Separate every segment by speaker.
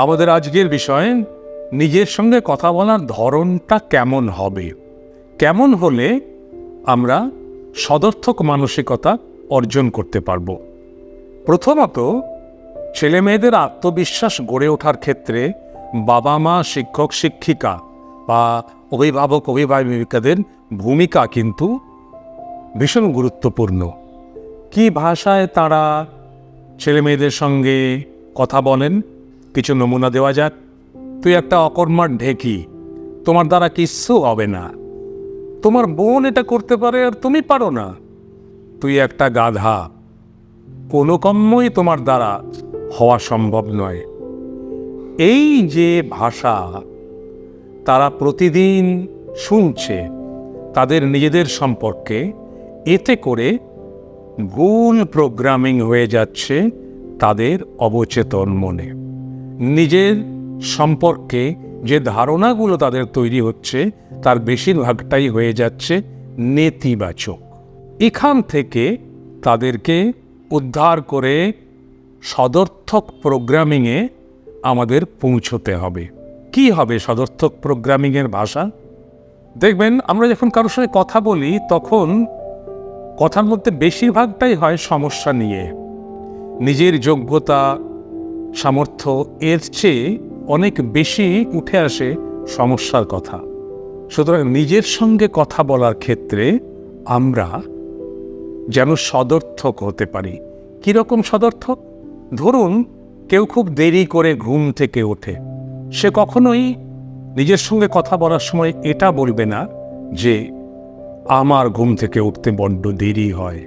Speaker 1: আমাদের আজকের বিষয়, নিজের সঙ্গে কথা বলার ধরনটা কেমন হবে? কেমন হলে আমরা সদর্থক মানসিকতা অর্জন করতে পারব? প্রথমত ছেলে মেয়েদের আত্মবিশ্বাস গড়ে ওঠার ক্ষেত্রে বাবা মা, শিক্ষক, শিক্ষিকা বা অভিভাবক, অভিভাবিকাদের ভূমিকা কিন্তু ভীষণ গুরুত্বপূর্ণ। কি ভাষায় তারা ছেলে মেয়েদের সঙ্গে কথা বলেন? কিছু নমুনা দেওয়া যাক। তুই একটা অকর্মার ঢেকি। তোমার দ্বারা কিচ্ছু হবে না। তোমার বোন এটা করতে পারে আর তুমি পারো না। তুই একটা গাধা। কোনো কর্মই তোমার দ্বারা হওয়া সম্ভব নয়। এই যে ভাষা তারা প্রতিদিন শুনছে, তাদের নিজেদের সম্পর্কে এতে করে ভুল প্রোগ্রামিং হয়ে যাচ্ছে তাদের অবচেতন মনে। নিজের সম্পর্কে যে ধারণাগুলো তাদের তৈরি হচ্ছে, তার বেশিরভাগটাই হয়ে যাচ্ছে নেতিবাচক। এখান থেকে তাদেরকে উদ্ধার করে সদর্থক প্রোগ্রামিংয়ে আমাদের পৌঁছতে হবে। কি হবে সদর্থক প্রোগ্রামিংয়ের ভাষা? দেখবেন, আমরা যখন কারোর সঙ্গে কথা বলি, তখন কথার মধ্যে বেশিরভাগটাই হয় সমস্যা নিয়ে। নিজের যোগ্যতা সামর্থ্য এর চেয়ে অনেক বেশি উঠে আসে সমস্যার কথা। সুতরাং নিজের সঙ্গে কথা বলার ক্ষেত্রে আমরা যেন সদর্থক হতে পারি। কীরকম সদর্থক? ধরুন, কেউ খুব দেরি করে ঘুম থেকে ওঠে। সে কখনোই নিজের সঙ্গে কথা বলার সময় এটা বলবে না যে, আমার ঘুম থেকে উঠতে বড্ড দেরি হয়।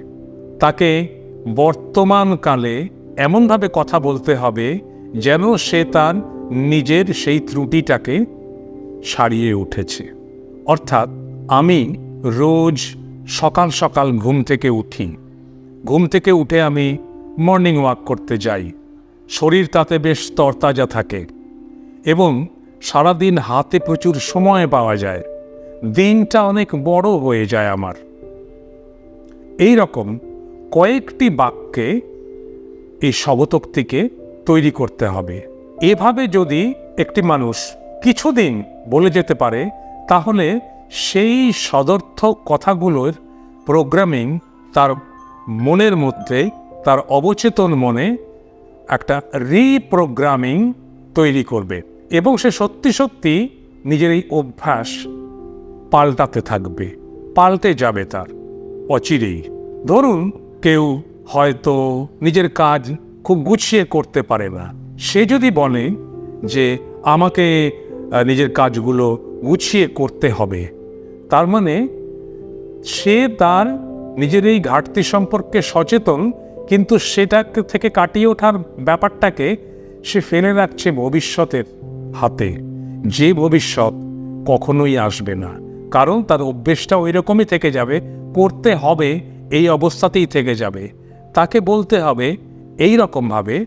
Speaker 1: তাকে বর্তমানকালে এমনভাবে কথা বলতে হবে যেন সে তার নিজের সেই ত্রুটিটাকে সারিয়ে উঠেছে। অর্থাৎ আমি রোজ সকাল সকাল ঘুম থেকে উঠি। ঘুম থেকে উঠে আমি মর্নিং ওয়াক করতে যাই। শরীর তাতে বেশ তরতাজা থাকে এবং সারাদিন হাতে প্রচুর সময় পাওয়া যায়। দিনটা অনেক বড় হয়ে যায় আমার। এই রকম কয়েকটি বাক্যে এই শবতোক্তিকে তৈরি করতে হবে। এভাবে যদি একটি মানুষ কিছুদিন বলে যেতে পারে, তাহলে সেই সদর্থক কথাগুলোর প্রোগ্রামিং তার মনের মধ্যে, তার অবচেতন মনে একটা রিপ্রোগ্রামিং তৈরি করবে এবং সে সত্যি সত্যি নিজের এই অভ্যাস পাল্টাতে থাকবে, পাল্টে যাবে তার অচিরেই। ধরুন কেউ হয়তো নিজের কাজ খুব গুছিয়ে করতে পারে না। সে যদি বলে যে আমাকে নিজের কাজগুলো গুছিয়ে করতে হবে, তার মানে সে তার নিজের এই ঘাটতি সম্পর্কে সচেতন, কিন্তু সেটা থেকে কাটিয়ে ওঠার ব্যাপারটাকে সে ফেলে রাখছে ভবিষ্যতের হাতে। যে ভবিষ্যৎ কখনোই আসবে না, কারণ তার অভ্যেসটা ওই রকমই থেকে যাবে, করতে হবে, এই অবস্থাতেই থেকে যাবে। তাকে বলতে হবে এই রকমভাবে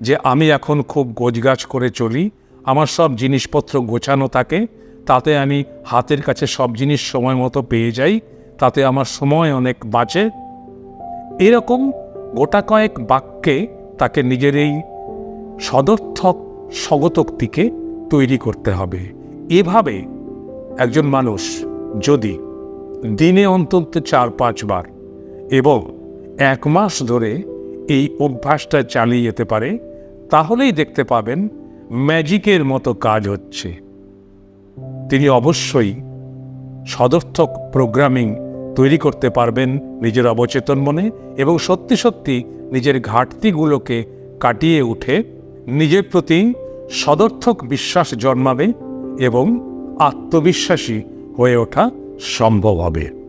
Speaker 1: যে আমি এখন খুব গোছগাছ করে চলি, আমার সব জিনিসপত্র গোছানো থাকে, তাতে আমি হাতের কাছে সব জিনিস সময় মতো পেয়ে যাই, তাতে আমার সময় অনেক বাঁচে। এরকম গোটা কয়েক বাক্যে তাকে নিজের এই সদর্থক স্বগতোক্তিকে তৈরি করতে হবে। এভাবে একজন মানুষ যদি দিনে অন্তত চার পাঁচবার এবং এক মাস ধরে এই অভ্যাসটা চালিয়ে যেতে পারে, তাহলেই দেখতে পাবেন ম্যাজিকের মতো কাজ হচ্ছে। তিনি অবশ্যই সদর্থক প্রোগ্রামিং তৈরি করতে পারবেন নিজের অবচেতন মনে এবং সত্যি সত্যি নিজের ঘাটতিগুলোকে কাটিয়ে উঠে নিজের প্রতি সদর্থক বিশ্বাস জন্মাবে এবং আত্মবিশ্বাসী হয়ে ওঠা সম্ভব হবে।